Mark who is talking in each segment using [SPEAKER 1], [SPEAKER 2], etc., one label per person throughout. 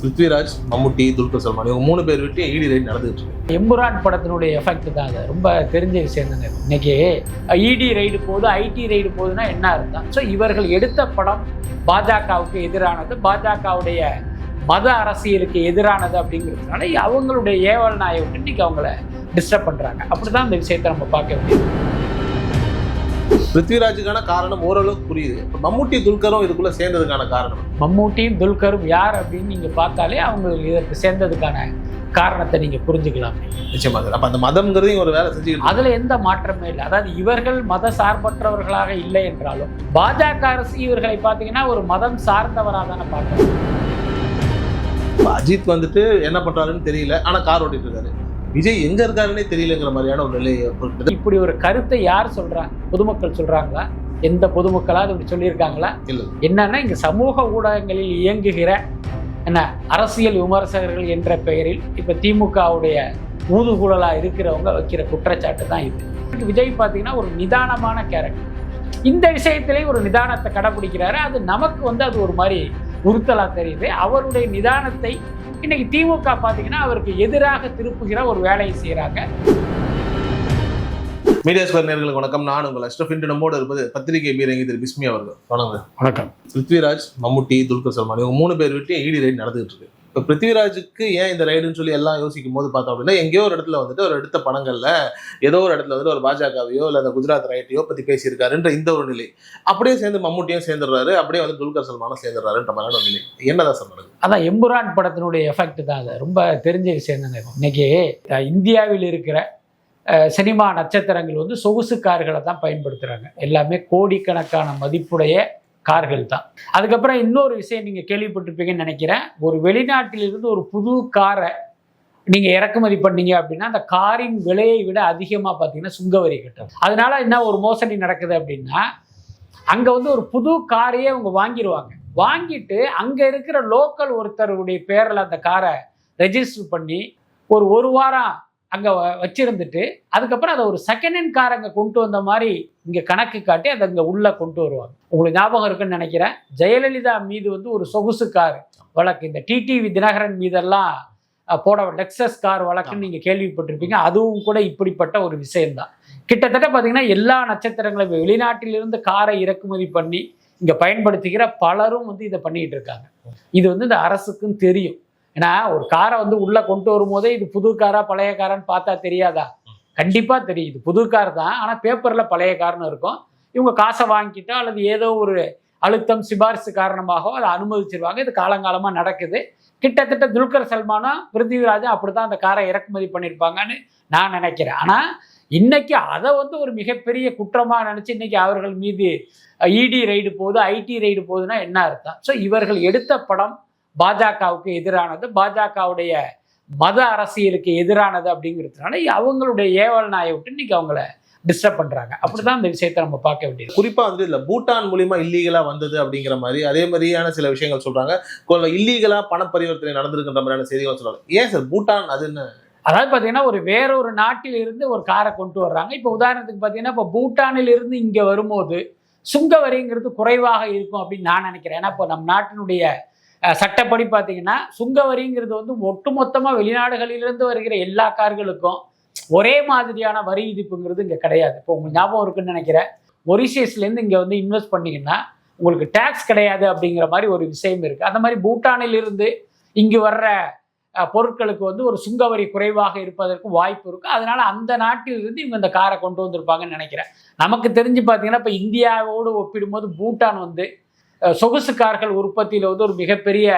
[SPEAKER 1] பிருத்விராஜ் மம்முட்டி துல்கர் சல்மான் இவங்க மூணு பேர் விட்டு ஈடி ரைட் நடந்துகிட்டு இருக்கு.
[SPEAKER 2] எம்புரான் படத்தினுடைய எஃபெக்ட் தான் அது. ரொம்ப தெரிஞ்ச விஷயம் தானே இன்னைக்கு இடி ரைடு போகுது ஐடி ரைடு போகுதுன்னா என்ன இருந்தால் ஸோ இவர்கள் எடுத்த படம் பாஜகவுக்கு எதிரானது. பாஜகவுடைய மத அரசியலுக்கு எதிரானது அப்படிங்கிறதுனால அவங்களுடைய ஏவல் நாயை விட்டு இன்னைக்கு அவங்கள டிஸ்டர்ப் பண்ணுறாங்க அப்படி தான் இந்த விஷயத்தை நம்ம பார்க்க முடியும்
[SPEAKER 1] பிருத்விராஜுக்கான காரணம் ஓரளவுக்கு புரியுது. இப்ப மம்முட்டி துல்கரும் இதுக்குள்ள சேர்ந்ததுக்கான காரணம்.
[SPEAKER 2] மம்மூட்டியும் துல்கரும் யார் அப்படின்னு நீங்கள் பார்த்தாலே அவங்களுக்கு இதற்கு சேர்ந்ததுக்கான காரணத்தை நீங்கள் புரிஞ்சுக்கலாம்.
[SPEAKER 1] நிச்சயமா சார். அப்ப அந்த மதம்ங்கிறதையும் ஒரு வேலை செஞ்சுக்கிட்டு
[SPEAKER 2] அதுல எந்த மாற்றமே இல்லை. அதாவது இவர்கள் மத சார்பற்றவர்களாக இல்லை என்றாலும் பாஜக அரசு இவர்களை பார்த்தீங்கன்னா ஒரு மதம் சார்ந்தவராக தானே பார்க்கணும்
[SPEAKER 1] அஜித் வந்துட்டு என்ன பண்றாருன்னு தெரியல. ஆனா கார் ஓட்டிட்டு இருக்காரு. விஜய் எங்க இருக்காருன்னே தெரியலங்கிற மாதிரியான ஒரு நிலை ஏற்பட்டு
[SPEAKER 2] இப்படி ஒரு கருத்தை யார் சொல்றாங்க பொதுமக்கள் சொல்றாங்களா? எந்த பொதுமக்களாவது இப்படி சொல்லியிருக்காங்களா?
[SPEAKER 1] இல்ல.
[SPEAKER 2] என்னன்னா இங்க சமூக ஊடகங்களில் இயங்குகிற என்ன அரசியல் விமர்சகர்கள் என்ற பெயரில் இப்ப திமுகவுடைய ஊதுகுழலா இருக்கிறவங்க வைக்கிற குற்றச்சாட்டு தான் இது. விஜய் பார்த்தீங்கன்னா ஒரு நிதானமான கேரக்டர் இந்த விஷயத்திலே ஒரு நிதானத்தை கடைபிடிக்கிறாரு. அது நமக்கு வந்து அது ஒரு மாதிரி உறுத்தலா தெரியுது. அவருடைய நிதானத்தை இன்னைக்கு திமுக பார்த்தீங்கன்னா அவருக்கு எதிராக திருப்புகிற ஒரு வேலையை செய்கிறாங்க
[SPEAKER 1] மீடியா ஸ்கொயர் நேர்களுக்கு வணக்கம். நான் உங்கள் அஷ்ரஃப் இன்று நம்மோடு இருப்பது பத்திரிகை பீரங்கி திரு பிஸ்மி அவர்கள். வணக்கம்.
[SPEAKER 2] வணக்கம்.
[SPEAKER 1] பிருத்விராஜ் மம்முட்டி துல்கர் சல்மான் இவங்க மூணு பேர் விட்டு ஈடி ரைடு நடந்துகிட்டு இருக்கு. இப்போ பிருத்திவிராஜுக்கு ஏன் இந்த ரைடுன்னு சொல்லி எல்லாம் யோசிக்கும் போது பார்த்தோம் அப்படின்னா எங்கேயோ ஒரு இடத்துல வந்துட்டு ஒரு எடுத்த படங்கள்ல ஏதோ ஒரு இடத்துல வந்துட்டு ஒரு பாஜகவையோ இல்லை அந்த குஜராத் ரைட்டையோ பத்தி பேசியிருக்காருன்ற இந்த ஒரு நிலை. அப்படியே சேர்ந்து மம்முட்டியும் சேர்ந்துடுறாரு அப்படியே வந்து துல்கர் சல்மானும் சேர்ந்துடுறாருன்ற மாதிரியான ஒரு நிலை. என்னதான் சார் நடக்குது?
[SPEAKER 2] அதான் எம்புரான் படத்தினுடைய எஃபெக்ட் தான் அது. ரொம்ப தெரிஞ்ச விஷயம் தானே இன்னைக்கு இந்தியாவில் இருக்கிற சினிமா நட்சத்திரங்கள் வந்து சொகுசு கார்களை தான் பயன்படுத்துகிறாங்க எல்லாமே கோடிக்கணக்கான மதிப்புடைய கார்கள் தான் அதுக்கப்புறம் இன்னொரு விஷயம் நீங்கள் கேள்விப்பட்டிருப்பீங்கன்னு நினைக்கிறேன். ஒரு வெளிநாட்டிலிருந்து ஒரு புது காரை நீங்கள் இறக்குமதி பண்ணீங்க அப்படின்னா அந்த காரின் விலையை விட அதிகமாக பார்த்தீங்கன்னா சுங்கவரி கட்டணும். அதனால என்ன ஒரு மோசடி நடக்குது அப்படின்னா அங்கே வந்து ஒரு புது காரையே அவங்க வாங்கிடுவாங்க வாங்கிட்டு அங்கே இருக்கிற லோக்கல் ஒருத்தருடைய பேரில் அந்த காரை ரெஜிஸ்டர் பண்ணி ஒரு ஒரு வாரம் அங்கே வச்சிருந்துட்டு அதுக்கப்புறம் அதை ஒரு செகண்ட் ஹேண்ட் கார் அங்கே கொண்டு வந்த மாதிரி இங்கே கணக்கு காட்டி அதை அங்கே உள்ளே கொண்டு வருவாங்க. உங்களுக்கு ஞாபகம் இருக்குன்னு நினைக்கிறேன். ஜெயலலிதா மீது வந்து ஒரு சொகுசு கார் வழக்கு. இந்த டிடிவி தினகரன் மீதெல்லாம் போட லெக்ஸஸ் கார் வழக்குன்னு நீங்கள் கேள்விப்பட்டிருப்பீங்க. அதுவும் கூட இப்படிப்பட்ட ஒரு விஷயம்தான். கிட்டத்தட்ட பார்த்தீங்கன்னா எல்லா நட்சத்திரங்களும் வெளிநாட்டிலிருந்து காரை இறக்குமதி பண்ணி இங்கே பயன்படுத்துகிற பலரும் வந்து இதை பண்ணிகிட்டு இருக்காங்க. இது வந்து இந்த அரசுக்கும் தெரியும். ஏன்னா ஒரு காரை வந்து உள்ளே கொண்டு வரும்போதே இது புது காரா பழைய காரான்னு பார்த்தா தெரியாதா? கண்டிப்பாக தெரியுது. இது புது கார் தான். ஆனால் பேப்பரில் பழைய கார்னு இருக்கும். இவங்க காசை வாங்கிட்டோ அல்லது ஏதோ ஒரு அழுத்தம் சிபாரிசு காரணமாகவோ அதை அனுமதிச்சிருவாங்க. இது காலங்காலமாக நடக்குது. கிட்டத்தட்ட துல்கர் சல்மானும் பிருத்திவிராஜும் அப்படி தான் அந்த காரை இறக்குமதி பண்ணியிருப்பாங்கன்னு நான் நினைக்கிறேன். ஆனால் இன்னைக்கு அதை வந்து ஒரு மிகப்பெரிய குற்றமாக நினச்சி இன்னைக்கு அவர்கள் மீது இடி ரைடு போகுது ஐடி ரைடு போகுதுன்னா என்ன அர்த்தம்? ஸோ இவர்கள் எடுத்த படம் பாஜகவுக்கு எதிரானது பாஜகவுடைய மத அரசியலுக்கு எதிரானது அப்படிங்கிறதுனால அவங்களுடைய ஏவல் நாயை விட்டு இன்னைக்கு அவங்கள டிஸ்டர்ப் பண்றாங்க. அப்படிதான் இந்த விஷயத்தை நம்ம பார்க்க வேண்டியது.
[SPEAKER 1] குறிப்பா வந்து இல்ல பூட்டான் மூலியமா இல்லீகலா வந்தது அப்படிங்கிற மாதிரி அதே மாதிரியான சில விஷயங்கள் சொல்றாங்க. இல்லீகலா பண பரிவர்த்தனை நடந்திருக்கின்ற மாதிரியான செய்திகள் சொல்றாங்க. ஏன் சார் பூட்டான் அது என்ன?
[SPEAKER 2] அதாவது பார்த்தீங்கன்னா ஒரு வேற ஒரு நாட்டில் இருந்து ஒரு காரை கொண்டு வர்றாங்க. இப்போ உதாரணத்துக்கு பார்த்தீங்கன்னா இப்போ பூட்டானில் இருந்து இங்கே வரும்போது சுங்க வரிங்கிறது குறைவாக இருக்கும் அப்படின்னு நான் நினைக்கிறேன். ஏன்னா இப்போ நம் நாட்டினுடைய சட்டப்படி பார்த்தீங்கன்னா சுங்க வரிங்கிறது வந்து ஒட்டுமொத்தமாக வெளிநாடுகளிலிருந்து வருகிற எல்லா கார்களுக்கும் ஒரே மாதிரியான வரி விதிப்புங்கிறது இங்கே கிடையாது. இப்போ உங்களுக்கு ஞாபகம் இருக்குன்னு நினைக்கிறேன். மொரிஷியஸ்லேருந்து இங்கே வந்து இன்வெஸ்ட் பண்ணிங்கன்னா உங்களுக்கு டேக்ஸ் கிடையாது அப்படிங்கிற மாதிரி ஒரு விஷயம் இருக்குது அந்த மாதிரி பூட்டானில் இருந்து இங்கு வர்ற பொருட்களுக்கு வந்து ஒரு சுங்கவரி குறைவாக இருப்பதற்கு வாய்ப்பு இருக்குது அதனால் அந்த நாட்டிலிருந்து இவங்க இந்த காரை கொண்டு வந்திருப்பாங்கன்னு நினைக்கிறேன். நமக்கு தெரிஞ்சு பார்த்தீங்கன்னா இப்போ இந்தியாவோடு ஒப்பிடும்போது பூட்டான் வந்து சொகுசு கார்கள் உற்பத்தியில் வந்து ஒரு மிகப்பெரிய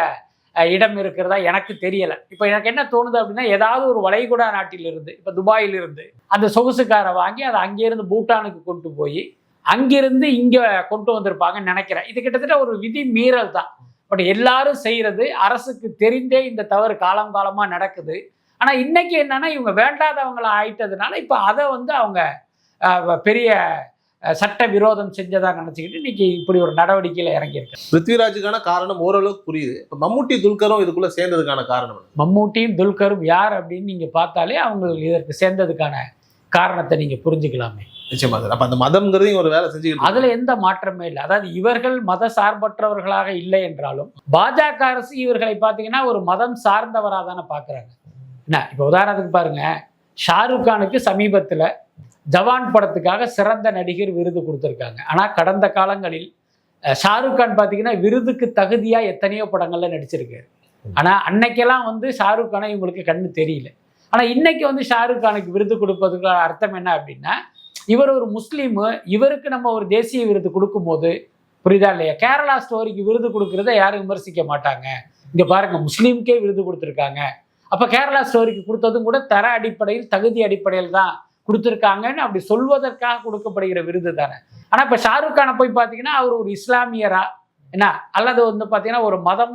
[SPEAKER 2] இடம் இருக்கிறதா எனக்கு தெரியலை. இப்போ எனக்கு என்ன தோணுது அப்படின்னா ஏதாவது ஒரு வளைகுடா நாட்டிலிருந்து இப்போ துபாயிலிருந்து அந்த சொகுசு காரை வாங்கி அதை அங்கேருந்து பூட்டானுக்கு கொண்டு போய் அங்கிருந்து இங்கே கொண்டு வந்திருப்பாங்கன்னு நினைக்கிறேன். இது கிட்டத்தட்ட ஒரு விதி மீறல் தான். பட் எல்லாரும் செய்கிறது அரசுக்கு தெரிந்தே இந்த தவறு காலம் காலமாக நடக்குது. ஆனால் இன்னைக்கு என்னன்னா இவங்க வேண்டாதவங்களா ஆயிட்டதுனால இப்போ அதை வந்து அவங்க பெரிய சட்ட விரோதம் செஞ்சதா நினைச்சுக்கிட்டு இன்னைக்கு இப்படி ஒரு நடவடிக்கையில இறங்கியிருக்கு.
[SPEAKER 1] பிருத்விராஜுக்கான காரணம் ஓரளவுக்கு புரியுது. இப்ப மம்முட்டி துல்கரும் இதுக்குள்ள சேர்ந்ததுக்கான காரணம்?
[SPEAKER 2] மம்மூட்டியும் துல்கரும் யார் அப்படின்னு நீங்க பார்த்தாலே அவங்க இதற்கு சேர்ந்ததுக்கான காரணத்தை நீங்க புரிஞ்சுக்கலாமே.
[SPEAKER 1] நிச்சயமா சார். அப்ப அந்த மதம்ங்கிறதையும் ஒரு வேலை செஞ்சுக்கிட்டு
[SPEAKER 2] அதுல எந்த மாற்றமே இல்லை. அதாவது இவர்கள் மத சார்பற்றவர்களாக இல்லை என்றாலும் பாஜக அரசு இவர்களை பார்த்தீங்கன்னா ஒரு மதம் சார்ந்தவராக தானே பார்க்குறாங்க. என்ன? இப்போ உதாரணத்துக்கு பாருங்க ஷாருக் கானுக்கு சமீபத்தில் ஜவான் படத்துக்காக சிறந்த நடிகர் விருது கொடுத்துருக்காங்க. ஆனால் கடந்த காலங்களில் ஷாருக் கான் பார்த்தீங்கன்னா விருதுக்கு தகுதியாக எத்தனையோ படங்களில் நடிச்சிருக்காரு. ஆனால் அன்னைக்கெல்லாம் வந்து ஷாருக் கானை இவங்களுக்கு கண்ணு தெரியல. ஆனால் இன்னைக்கு வந்து ஷாருக் கானுக்கு விருது கொடுப்பதுக்கு அர்த்தம் என்ன அப்படின்னா இவர் ஒரு முஸ்லீமு இவருக்கு நம்ம ஒரு தேசிய விருது கொடுக்கும்போது புரியுதா இல்லையா? கேரளா ஸ்டோரிக்கு விருது கொடுக்குறத யாரும் விமர்சிக்க மாட்டாங்க. இங்கே பாருங்க முஸ்லீமுக்கே விருது கொடுத்துருக்காங்க. அப்போ கேரளா ஸ்டோரிக்கு கொடுத்ததும் கூட தர அடிப்படையில் தகுதி அடிப்படையில் தான் கொடுத்துருக்காங்கன்னு அப்படி சொல்வதற்காக கொடுக்கப்படுகிற விருது தானே. ஆனால் இப்போ ஷாருக் கானை போய் பார்த்தீங்கன்னா அவர் ஒரு இஸ்லாமியரா என்ன அல்லது வந்து பார்த்தீங்கன்னா ஒரு மதம்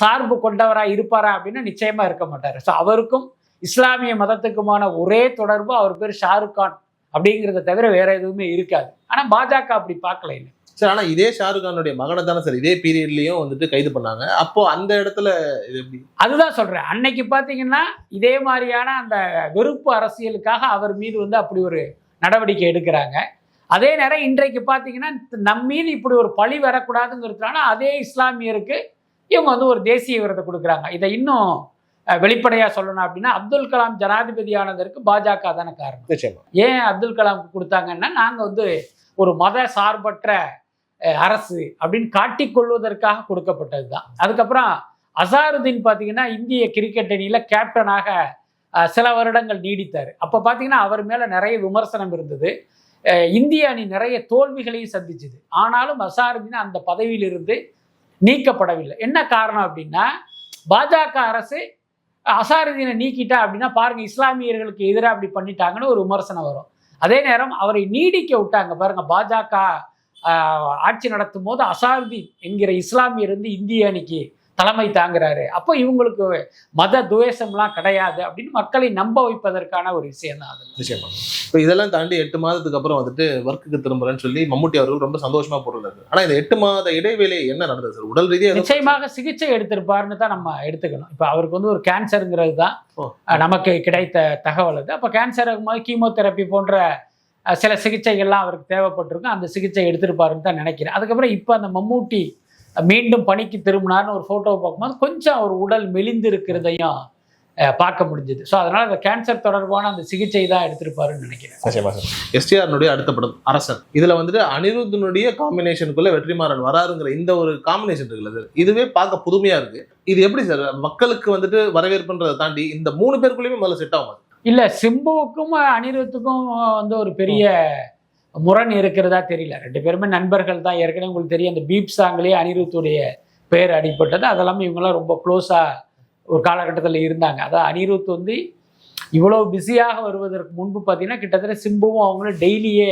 [SPEAKER 2] சார்பு கொண்டவராக இருப்பாரா அப்படின்னு நிச்சயமாக இருக்க மாட்டார். ஸோ அவருக்கும் இஸ்லாமிய மதத்துக்குமான ஒரே தொடர்பு அவர் பேர் ஷாருக் கான். அப்படிங்கிறத தவிர வேற எதுவுமே இருக்காது. ஆனா பாஜக அப்படி பார்க்கல இல்லை
[SPEAKER 1] சார் ஆனா இதே ஷாருக் கானுடைய மகனை தானே சார் இதே பீரியட்லயும் வந்துட்டு கைது பண்ணாங்க. அப்போ அந்த இடத்துல இது எப்படி?
[SPEAKER 2] அதுதான் சொல்றேன். அன்னைக்கு பார்த்தீங்கன்னா இதே மாதிரியான அந்த வெறுப்பு அரசியலுக்காக அவர் மீது வந்து அப்படி ஒரு நடவடிக்கை எடுக்கிறாங்க. அதே நேரம் இன்றைக்கு பார்த்தீங்கன்னா நம் மீது இப்படி ஒரு பழி வரக்கூடாதுங்கிறதுனால அதே இஸ்லாமியருக்கு இவங்க வந்து ஒரு தேசிய விருதை கொடுக்குறாங்க. இதை இன்னும் அஹ், வெளிப்படையா சொல்லணும் அப்படின்னா அப்துல் கலாம் ஜனாதிபதி ஆனதற்கு பாஜக தானே காரணம். ஏன் அப்துல் கலாமுக்கு கொடுத்தாங்கன்னா நாங்கள் வந்து ஒரு மத சார்பற்ற அரசு அப்படின்னு காட்டிக்கொள்வதற்காக கொடுக்கப்பட்டது தான் அதுக்கப்புறம் அசாருதீன் பார்த்தீங்கன்னா இந்திய கிரிக்கெட் அணியில் கேப்டனாக சில வருடங்கள் நீடித்தார். அப்போ பார்த்தீங்கன்னா அவர் மேலே நிறைய விமர்சனம் இருந்தது. இந்திய அணி நிறைய தோல்விகளையும் சந்திச்சுது. ஆனாலும் அசாருதீன் அந்த பதவியிலிருந்து நீக்கப்படவில்லை. என்ன காரணம் அப்படின்னா பாஜக அரசு அசாருதீனை நீக்கிட்டா அப்படின்னா பாருங்க இஸ்லாமியர்களுக்கு எதிராக அப்படி பண்ணிட்டாங்கன்னு ஒரு விமர்சனம் வரும். அதே நேரம் அவரை நீடிக்க விட்டாங்க. பாருங்க பாஜக ஆட்சி நடத்தும் போது அசாருதீன் என்கிற இஸ்லாமியர் வந்து இந்திய அணிக்கு தலைமை தாங்குறாரு. அப்போ இவங்களுக்கு மத துவேஷம்லாம் கிடையாது அப்படின்னு மக்களை நம்ப வைப்பதற்கான ஒரு விஷயம் தான் அது.
[SPEAKER 1] நிச்சயமா. இப்போ இதெல்லாம் தாண்டி எட்டு மாதத்துக்கு அப்புறம் வந்துட்டு ஒர்க்குக்கு திரும்புறேன்னு சொல்லி மம்முட்டி அவர்கள் ரொம்ப சந்தோஷமா போட்டுருக்காரு ஆனா இந்த எட்டு மாத இடைவேளை என்ன நடந்தது சார்? உடல் ரீதியா ஏதோ
[SPEAKER 2] நிச்சயமாக சிகிச்சை எடுத்திருப்பாருன்னு தான் நம்ம எடுத்துக்கணும். இப்போ அவருக்கு வந்து ஒரு கேன்சருங்கிறது தான். நமக்கு கிடைத்த தகவல் அது. அப்போ கேன்சர் போது கீமோதெரப்பி போன்ற சில சிகிச்சைகள்லாம் அவருக்கு தேவைப்பட்டிருக்கும். அந்த சிகிச்சை எடுத்திருப்பாருன்னு தான் நினைக்கிறேன். அதுக்கப்புறம் இப்போ அந்த மம்மூட்டி மீண்டும் பணிக்கு திரும்பினார்னு ஒரு ஃபோட்டோவை பார்க்கும்போது கொஞ்சம் அவர் உடல் மெலிந்து இருக்கிறதையும் பார்க்க முடிஞ்சுது. ஸோ அதனால அந்த கேன்சர் தொடர்பான அந்த சிகிச்சை தான் எடுத்திருப்பாருன்னு நினைக்கிறேன்.
[SPEAKER 1] நிச்சயமா சார். எஸ்டிஆர்னுடைய அடுத்த படம் அரசன். இதுல வந்துட்டு அனிருத்தனுடைய காம்பினேஷனுக்குள்ள வெற்றிமாறன் வராருங்கிற இந்த ஒரு காம்பினேஷன் இருக்குல்ல இதுவே பார்க்க புதுமையா இருக்கு. இது எப்படி சார்? மக்களுக்கு வந்துட்டு வரவேற்புன்றதை தாண்டி இந்த மூணு பேருக்குள்ளயுமே முதல்ல செட் ஆகும்?
[SPEAKER 2] இல்ல சிம்புவுக்கும் அனிருத்துக்கும் வந்து ஒரு பெரிய முரண் இருக்கிறதா தெரியல. ரெண்டு பேருமே நண்பர்கள் தான். ஏற்கனவே உங்களுக்கு தெரியும் அந்த பீப் சாங்லேயே அனிருத்துடைய பேர் அடிப்பட்டது. அதெல்லாமே இவங்கெல்லாம் ரொம்ப க்ளோஸாக ஒரு காலகட்டத்தில் இருந்தாங்க. அதான் அனிருத் வந்து இவ்வளோ பிஸியாக வருவதற்கு முன்பு பார்த்தீங்கன்னா கிட்டத்தட்ட சிம்புவும் அவங்களும் டெய்லியே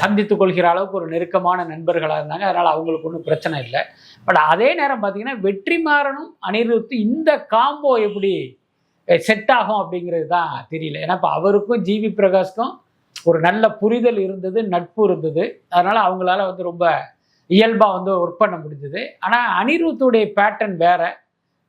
[SPEAKER 2] சந்தித்து கொள்கிற அளவுக்கு ஒரு நெருக்கமான நண்பர்களாக இருந்தாங்க. அதனால் அவங்களுக்கு ஒன்றும் பிரச்சனை இல்லை. பட் அதே நேரம் பார்த்தீங்கன்னா வெற்றிமாறனும் அனிருத் இந்த காம்போ எப்படி செட் ஆகும் அப்படிங்கிறது தான் தெரியல. ஏன்னா இப்போ அவருக்கும் ஜிவி பிரகாஷ்க்கும் ஒரு நல்ல புரிதல் இருந்தது நட்பு இருந்தது. அதனால அவங்களால வந்து ரொம்ப இயல்பாக வந்து ஒர்க் பண்ண முடிஞ்சது. ஆனால் அனிருத்துடைய பேட்டர்ன் வேற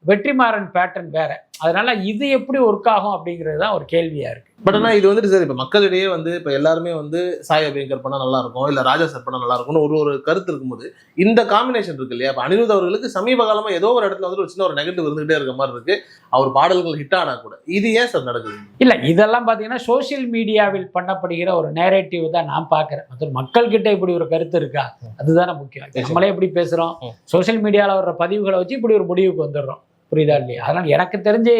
[SPEAKER 2] வெற்றிமாறன் பேட்டர்ன் வேற. அதனால இது எப்படி ஒர்க் ஆகும் அப்படிங்கிறது தான் ஒரு கேள்வியா இருக்கு.
[SPEAKER 1] பட் ஆனா இது வந்துட்டு சார் இப்ப மக்களிடையே வந்து இப்ப எல்லாருமே வந்து சாய் அபியங்கர் பண்ணா நல்லா இருக்கும் இல்ல ராஜா சார் பண்ணா நல்லா இருக்கும்னு ஒரு ஒரு கருத்து இருக்கும்போது இந்த காம்பினேஷன் இருக்கு இல்லையா? இப்ப அனிருத் அவர்களுக்கு சமீப காலமா ஏதோ ஒரு இடத்துல வந்து ஒரு சின்ன ஒரு நெகட்டிவ் இருந்துகிட்டே இருக்க மாதிரி இருக்கு. அவர் பாடல்கள் ஹிட் ஆனா கூட. இது ஏன் சார் நடக்குது?
[SPEAKER 2] இல்ல இதெல்லாம் பார்த்தீங்கன்னா சோஷியல் மீடியாவில் பண்ணப்படுகிற ஒரு நேரேட்டிவ் தான் நான் பார்க்குறேன் மற்ற மக்கள்கிட்ட இப்படி ஒரு கருத்து இருக்கா? அதுதானே முக்கியம். நம்மளே எப்படி பேசுறோம்?
[SPEAKER 1] ம்.
[SPEAKER 2] சோஷியல் மீடியாவில் வர்ற பதிவுகளை வச்சு இப்படி ஒரு முடிவுக்கு வந்துடுறோம். புரியுதா இல்லையா? அதனால எனக்கு தெரிஞ்சு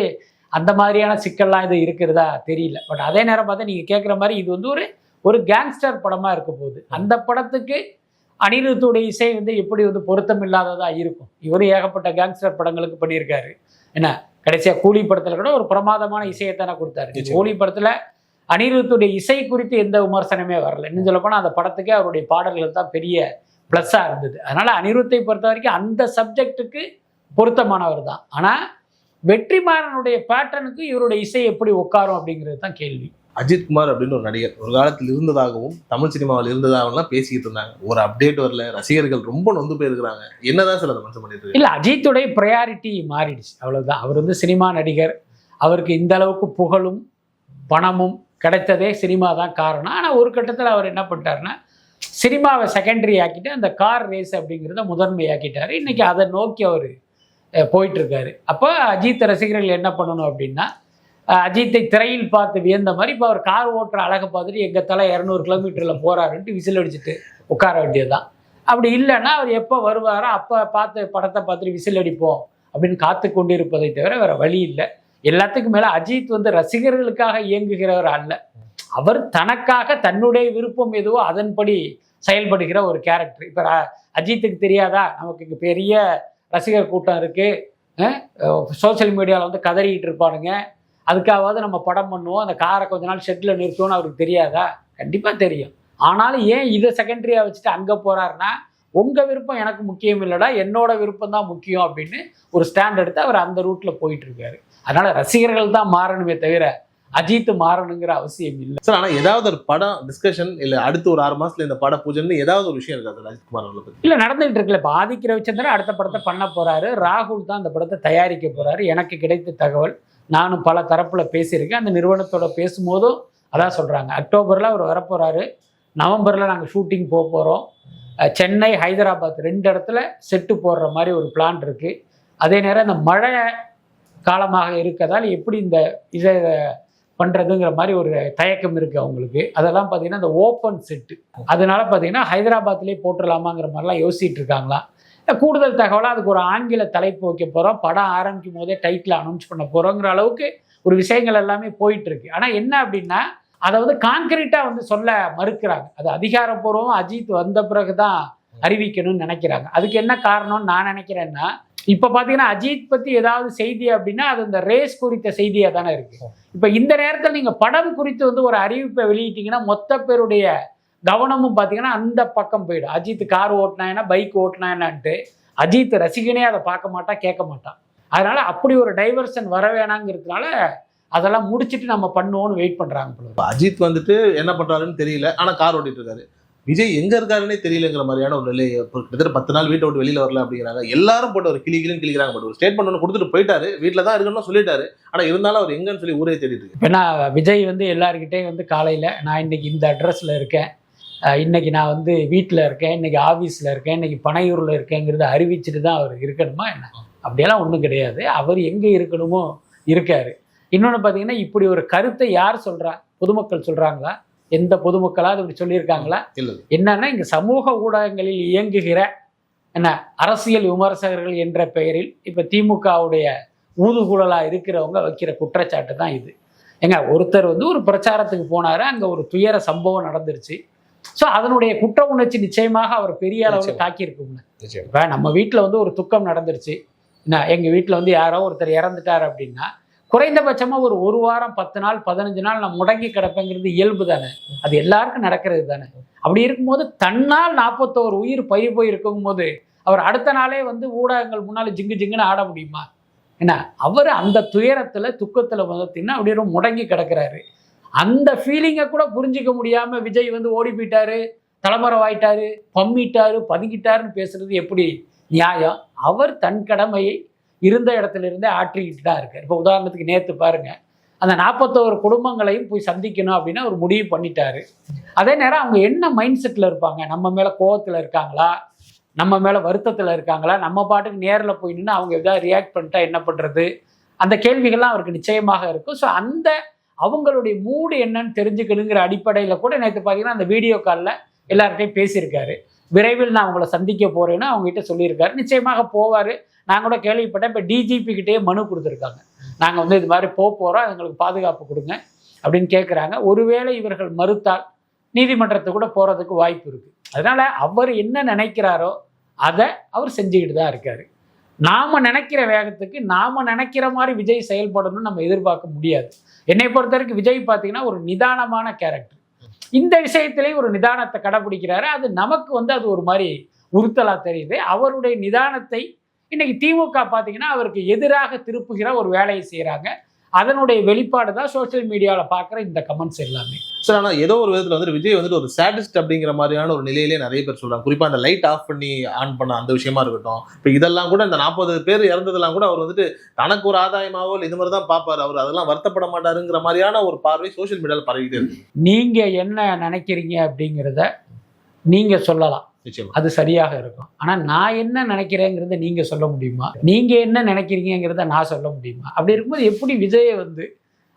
[SPEAKER 2] அந்த மாதிரியான சிக்கல்லாம் இது இருக்கிறதா தெரியல. பட் அதே நேரம் பார்த்தா நீங்க கேட்குற மாதிரி இது வந்து ஒரு ஒரு கேங்ஸ்டர் படமா இருக்க போகுது. அந்த படத்துக்கு அனிருத்துடைய இசை வந்து எப்படி வந்து பொருத்தம் இல்லாததா இருக்கும்? இவரும் ஏகப்பட்ட கேங்ஸ்டர் படங்களுக்கு பண்ணியிருக்காரு. என்ன? கடைசியா கூலி படத்துல கூட ஒரு பிரமாதமான இசையை தானே கொடுத்தாரு. கூலி படத்துல அனிருத்துடைய இசை குறித்து எந்த விமர்சனமே வரல. இன்னும் சொல்ல போனா அந்த படத்துக்கே அவருடைய பாடல்கள் தான் பெரிய ப்ளஸ்ஸாக இருந்தது. அதனால அனிருத்தை பொறுத்த வரைக்கும் அந்த சப்ஜெக்ட்டுக்கு பொருத்தமானவர் தான். ஆனா வெற்றிமாறனுடைய பேட்டர்னுக்கு இவருடைய இசை எப்படி உட்காரும் அப்படிங்கிறது தான் கேள்வி.
[SPEAKER 1] அஜித் குமார் அப்படின்னு ஒரு நடிகர் ஒரு காலத்தில் இருந்ததாகவும் தமிழ் சினிமாவில் இருந்ததாகவும் பேசிக்கிட்டு இருந்தாங்க. ஒரு அப்டேட் வரல ரசிகர்கள் ரொம்ப நொந்து போயிருக்கிறாங்க. என்னதான் அதை மனசு பண்ணிட்டு
[SPEAKER 2] இல்ல அஜித்துடைய ப்ரையாரிட்டி மாறிடுச்சு. அவ்வளவுதான். அவர் வந்து சினிமா நடிகர். அவருக்கு இந்த அளவுக்கு புகழும் பணமும் கிடைத்ததே சினிமா தான் காரணம். ஆனால் ஒரு கட்டத்தில் அவர் என்ன பண்ணிட்டாருன்னா சினிமாவை செகண்டரி ஆக்கிட்டு அந்த கார் ரேஸ் அப்படிங்கிறத முதன்மை ஆக்கிட்டாரு இன்னைக்கு அதை நோக்கி அவர் போயிட்டுருக்காரு. அப்போ அஜித் ரசிகர்கள் என்ன பண்ணணும் அப்படின்னா அஜித்தை திரையில் பார்த்து வியந்த மாதிரி இப்போ அவர் கார் ஓட்டுற அழகை பார்த்துட்டு எங்கள் தலை இரநூறு கிலோமீட்டரில் போறாருன்ட்டு விசில் அடிச்சுட்டு உட்கார வேண்டியதுதான். அப்படி இல்லைன்னா அவர் எப்போ வருவாரோ அப்போ பார்த்து படத்தை பார்த்துட்டு விசில் அடிப்போம் அப்படின்னு காத்து கொண்டிருப்பதை தவிர வேறு வழி இல்லை. எல்லாத்துக்கும் மேலே அஜித் வந்து ரசிகர்களுக்காக இயங்குகிறவர் அல்ல. அவர் தனக்காக தன்னுடைய விருப்பம் எதுவோ அதன்படி செயல்படுகிற ஒரு கேரக்டர் இப்போ அஜித்துக்கு தெரியாதா? நமக்கு இங்கே பெரிய ரசிகர் கூட்டம் இருக்குது சோஷியல் மீடியாவில் வந்து கதறிக்கிட்டு இருப்பானுங்க. அதுக்காகவாவது நம்ம படம் பண்ணுவோம். அந்த காரை கொஞ்ச நாள் ஷெட்டில் நிறுத்துவோம்னு அவருக்கு தெரியாதா? கண்டிப்பாக தெரியும். ஆனாலும் ஏன் இதை செகண்டரியாக வச்சுட்டு அங்கே போகிறாருன்னா உங்கள் விருப்பம் எனக்கு முக்கியம் இல்லைடா என்னோட விருப்பம் தான் முக்கியம் அப்படின்னு ஒரு ஸ்டாண்ட் எடுத்து அவர் அந்த ரூட்டில் போயிட்டு இருக்காரு. அதனால ரசிகர்கள் தான் மாறணுமே தவிர அஜித் மாறணுங்கிற அவசியம் இல்லை.
[SPEAKER 1] சார் ஆனா ஏதாவது ஒரு படம் டிஸ்கஷன் இல்ல அடுத்து ஒரு ஆறு மாசத்துல இந்த பட பூஜைன்னு ஏதாவது ஒரு விஷயம் இருக்கா சார் அஜித்குமார் அவர்களை
[SPEAKER 2] இல்லை நடந்துகிட்டு இருக்குல்ல. இப்போ ஆதிக்க ரவிச்சந்திரன் அடுத்த படத்தை பண்ண போறாரு. ராகுல் தான் அந்த படத்தை தயாரிக்க போறாரு. எனக்கு கிடைத்த தகவல் நானும் பல தரப்புல பேசியிருக்கேன். அந்த நிறுவனத்தோட பேசும்போதும் அதான் சொல்றாங்க. அக்டோபர்ல அவர் வரப்போறாரு. நவம்பர்ல நாங்கள் ஷூட்டிங் போக அஹ் சென்னை ஹைதராபாத் ரெண்டு இடத்துல செட்டு போடுற மாதிரி ஒரு பிளான் இருக்கு. அதே நேரம் இந்த மழை காலமாக இருக்கதால் எப்படி இந்த இதை பண்ணுறதுங்கிற மாதிரி ஒரு தயக்கம் இருக்குது அவங்களுக்கு. அதெல்லாம் பார்த்தீங்கன்னா அந்த ஓப்பன் செட்டு அதனால பார்த்தீங்கன்னா ஹைதராபாத்லேயே போட்டுடலாமாங்கிற மாதிரிலாம் யோசிச்சுட்டு இருக்காங்களாம் கூடுதல் தகவலாக அதுக்கு ஒரு ஆங்கில தலைப்பு வைக்க போகிறோம் படம் ஆரம்பிக்கும் போதே டைட்டில் அனௌன்ஸ் பண்ண போகிறோங்கிற அளவுக்கு ஒரு விஷயங்கள் எல்லாமே போயிட்டுருக்கு ஆனால் என்ன அப்படின்னா அதை வந்து கான்கிரீட்டாக வந்து சொல்ல மறுக்கிறாங்க. அது அதிகாரப்பூர்வம் அஜித் வந்த பிறகு தான் அறிவிக்கணும்னு நினைக்கிறாங்க. அதுக்கு என்ன காரணம்னு நான் நினைக்கிறேன்னா இப்போ பார்த்தீங்கன்னா அஜித் பற்றி ஏதாவது செய்தி அப்படின்னா அது இந்த ரேஸ் குறித்த செய்தியாக தானே இருக்கு. இப்போ இந்த நேரத்தில் நீங்கள் படம் குறித்து வந்து ஒரு அறிவிப்பை வெளியிட்டீங்கன்னா மொத்த பேருடைய கவனமும் பார்த்தீங்கன்னா அந்த பக்கம் போயிடும். அஜித் கார் ஓட்டினா என்ன? பைக் ஓட்டினா என்னான்ட்டு. அஜித் ரசிகனே அதை பார்க்க மாட்டான் கேட்க மாட்டான் அதனால அப்படி ஒரு டைவர்ஷன் வர வேணாங்கிறதுனால அதெல்லாம் முடிச்சுட்டு நம்ம பண்ணுவோம்னு வெயிட்
[SPEAKER 1] பண்ணுறாங்க அஜித் வந்துட்டு என்ன பண்ணுறாருன்னு தெரியல. ஆனால் கார் ஓட்டிட்டு இருக்காரு. விஜய் எங்க இருக்காருன்னே தெரியலங்கிற மாதிரியான ஒரு நிலை கிட்டத்தட்ட பத்து நாள் வீட்டை விட்டு வெளியில வரல அப்படிங்கிறாங்க. எல்லாரும் போட்டு ஒரு கிளி கிளின்னு கிளிக்கிறாங்க பட் ஒரு ஸ்டேட்மெண்ட் ஒன்று கொடுத்துட்டு போயிட்டாரு. வீட்டில் தான் இருக்கணும்னு சொல்லிட்டாரு. ஆனால் இருந்தாலும் அவர் எங்கன்னு சொல்லி ஊரே தேடிட்டு இருக்கு.
[SPEAKER 2] ஏன்னா விஜய் வந்து எல்லாருக்கிட்டையும் வந்து காலையில் நான் இன்னைக்கு இந்த அட்ரஸில் இருக்கேன். இன்னைக்கு நான் வந்து வீட்டில் இருக்கேன். இன்னைக்கு ஆஃபீஸில் இருக்கேன். இன்னைக்கு பனையூரில் இருக்கேங்கிறத அறிவிச்சுட்டு தான் அவர் இருக்கணுமா என்ன? அப்படியெல்லாம் ஒன்றும் கிடையாது. அவர் எங்கே இருக்கணுமோ இருக்காரு. இன்னொன்று பார்த்தீங்கன்னா இப்படி ஒரு கருத்தை யார் சொல்கிறா பொதுமக்கள் சொல்கிறாங்களா எந்த பொதுமக்களாவது இப்படி சொல்லியிருக்காங்களா? என்னன்னா இங்க சமூக ஊடகங்களில் இயங்குகிற என்ன அரசியல் விமர்சகர்கள் என்ற பெயரில் இப்ப திமுகவுடைய ஊதுகுழலா இருக்கிறவங்க வைக்கிற குற்றச்சாட்டு தான் இது. ஏங்க ஒருத்தர் வந்து ஒரு பிரச்சாரத்துக்கு போனாரு அங்க ஒரு துயர சம்பவம் நடந்துருச்சு. ஸோ அதனுடைய குற்ற உணர்ச்சி நிச்சயமாக அவர் பெரிய அளவில். தாக்கியிருக்குங்க இப்போ நம்ம வீட்டில் வந்து ஒரு துக்கம் நடந்துருச்சு. என்ன எங்கள் வீட்டில் வந்து யாரோ ஒருத்தர் இறந்துட்டார் அப்படின்னா குறைந்தபட்சமாக ஒரு ஒரு வாரம் பத்து நாள் பதினஞ்சு நாள் நான் முடங்கி கிடப்பேங்கிறது இயல்பு தானே. அது எல்லாருக்கும் நடக்கிறது தானே. அப்படி இருக்கும்போது தன்னால் நாற்பத்தோரு உயிர் பயிர் போய் இருக்கும்போது அவர் அடுத்த நாளே வந்து ஊடகங்கள் முன்னால் ஜிங்கு ஜிங்குன்னு ஆட முடியுமா? என்ன? அவர் அந்த துயரத்தில் துக்கத்தில் பார்த்தீங்கன்னா அப்படியே ரொம்ப முடங்கி கிடக்கிறாரு. அந்த ஃபீலிங்கை கூட புரிஞ்சிக்க முடியாமல் விஜய் வந்து ஓடி போயிட்டாரு தலைமறைவாயிட்டாரு பம்மிட்டாரு பதுங்கிட்டாருன்னு பேசுறது எப்படி நியாயம்? அவர் தன் கடமையை இருந்த இடத்துல இருந்தே ஆற்றிக்கிட்டு தான் இருக்கார். இப்போ உதாரணத்துக்கு நேற்று பாருங்க அந்த நாற்பத்தோரு குடும்பங்களையும் போய் சந்திக்கணும் அப்படின்னு அவர் முடிவு பண்ணிட்டாரு. அதே நேரம் அவங்க என்ன மைண்ட் செட்டில் இருப்பாங்க? நம்ம மேலே கோவத்தில் இருக்காங்களா? நம்ம மேலே வருத்தத்தில் இருக்காங்களா? நம்ம பாட்டுக்கு நேரில் போய் நின்று அவங்க எதாவது ரியாக்ட் பண்ணிட்டா என்ன பண்ணுறது அந்த கேள்விகள்லாம் அவருக்கு நிச்சயமாக இருக்கும். ஸோ அந்த அவங்களுடைய மூடு என்னன்னு தெரிஞ்சுக்கணுங்கிற அடிப்படையில் கூட நேற்று பார்த்தீங்கன்னா அந்த வீடியோ காலில் எல்லார்கிட்டையும் பேசியிருக்காரு. விரைவில் நான் அவங்கள சந்திக்க போகிறேன்னு அவங்ககிட்ட சொல்லியிருக்காரு. நிச்சயமாக போவார். நான் கூட கேள்விப்பட்டேன் இப்போ டிஜிபி கிட்டேயே மனு கொடுத்துருக்காங்க. நாங்கள் வந்து இது மாதிரி போக போகிறோம் எங்களுக்கு பாதுகாப்பு கொடுங்க அப்படின்னு கேட்குறாங்க ஒருவேளை இவர்கள் மறுத்தால் நீதிமன்றத்தை கூட போகிறதுக்கு வாய்ப்பு இருக்குது அதனால் அவர் என்ன நினைக்கிறாரோ அதை அவர் செஞ்சுக்கிட்டு தான் இருக்காரு. நாம் நினைக்கிற வேகத்துக்கு நாம் நினைக்கிற மாதிரி விஜய் செயல்படணும்னு நம்ம எதிர்பார்க்க முடியாது. என்னை பொறுத்த வரைக்கும் விஜய் பார்த்தீங்கன்னா ஒரு நிதானமான கேரக்டர் இந்த விஷயத்திலே ஒரு நிதானத்தை கடைபிடிக்கிறாரு. அது நமக்கு வந்து அது ஒரு மாதிரி உறுத்தலாக தெரியுது. அவருடைய நிதானத்தை இன்னைக்கு திமுக பார்த்தீங்கன்னா அவருக்கு எதிராக திருப்புகிற ஒரு வேலையை செய்கிறாங்க அதனுடைய வெளிப்பாடு தான் சோஷியல் மீடியாவில் பார்க்குற இந்த கமெண்ட்ஸ் எல்லாமே.
[SPEAKER 1] சார் ஆனா ஏதோ ஒரு விதத்துல வந்துட்டு விஜய் வந்துட்டு ஒரு சாடிஸ்ட் அப்படிங்கிற மாதிரியான ஒரு நிலையிலே நிறைய பேர் சொல்றாங்க. குறிப்பா அந்த லைட் ஆஃப் பண்ணி ஆன் பண்ண அந்த விஷயமா இருக்கட்டும். இப்ப இதெல்லாம் கூட இந்த நாற்பது பேர் இறந்ததெல்லாம் கூட அவர் வந்துட்டு தனக்கு ஒரு ஆதாயமாவோ இல்லை இந்த மாதிரி தான் பார்ப்பாரு. அவர் அதெல்லாம் வருத்தப்பட மாட்டாருங்கிற மாதிரியான ஒரு பார்வை சோஷியல் மீடியால பரவிட்டே இருக்கு.
[SPEAKER 2] நீங்கள் என்ன நினைக்கிறீங்க அப்படிங்கிறத நீங்கள் சொல்லலாம். அது சரியாக இருக்கும். ஆனால் நான் என்ன நினைக்கிறேங்கிறத நீங்கள் சொல்ல முடியுமா? நீங்கள் என்ன நினைக்கிறீங்கிறத நான் சொல்ல முடியுமா? அப்படி இருக்கும்போது எப்படி விஜயை வந்து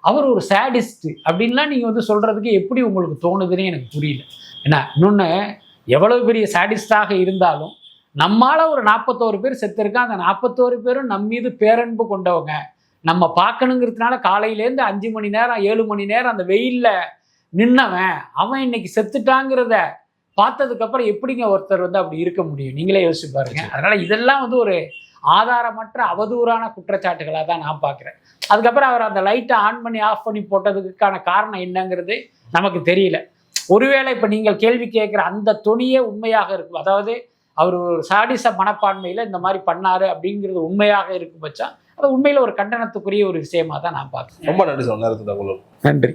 [SPEAKER 2] அவர் ஒரு சேடிஸ்ட் அப்படின்லாம் நீங்கள் வந்து சொல்கிறதுக்கு எப்படி உங்களுக்கு தோணுதுன்னு எனக்கு புரியல. என்ன இன்னொன்று எவ்வளவு பெரிய சேடிஸ்டாக இருந்தாலும் நம்மளால் ஒரு நாற்பத்தோரு பேர் செத்துருக்கா அந்த நாற்பத்தோரு பேரும் நம்ம மீது பேரன்பு கொண்டவங்க. நம்ம பார்க்கணுங்கிறதுனால காலையிலேருந்து அஞ்சு மணி நேரம் ஏழு மணி நேரம் அந்த வெயில்ல நின்னவன் அவன் இன்னைக்கு செத்துட்டாங்கிறத பார்த்ததுக்கு அப்புறம் எப்படிங்க ஒருத்தர் வந்து அப்படி இருக்க முடியும்? நீங்களே யோசிச்சு பாருங்க. அதனால இதெல்லாம் வந்து ஒரு ஆதாரமற்ற அவதூறான குற்றச்சாட்டுகளாக தான் நான் பார்க்குறேன். அதுக்கப்புறம் அவர் அந்த லைட்டை ஆன் பண்ணி ஆஃப் பண்ணி போட்டதுக்கான காரணம் என்னங்கிறது நமக்கு தெரியல. ஒருவேளை இப்போ நீங்கள் கேள்வி கேட்குற அந்த துணியே உண்மையாக இருக்கும். அதாவது அவர் ஒரு சாடிச மனப்பான்மையில் இந்த மாதிரி பண்ணாரு அப்படிங்கிறது உண்மையாக இருக்கும் பட்சம் அது உண்மையில் ஒரு கண்டனத்துக்குரிய ஒரு விஷயமா தான் நான் பார்க்குறேன்.
[SPEAKER 1] ரொம்ப நன்றி சார். நேரத்துக்கு
[SPEAKER 2] நன்றி.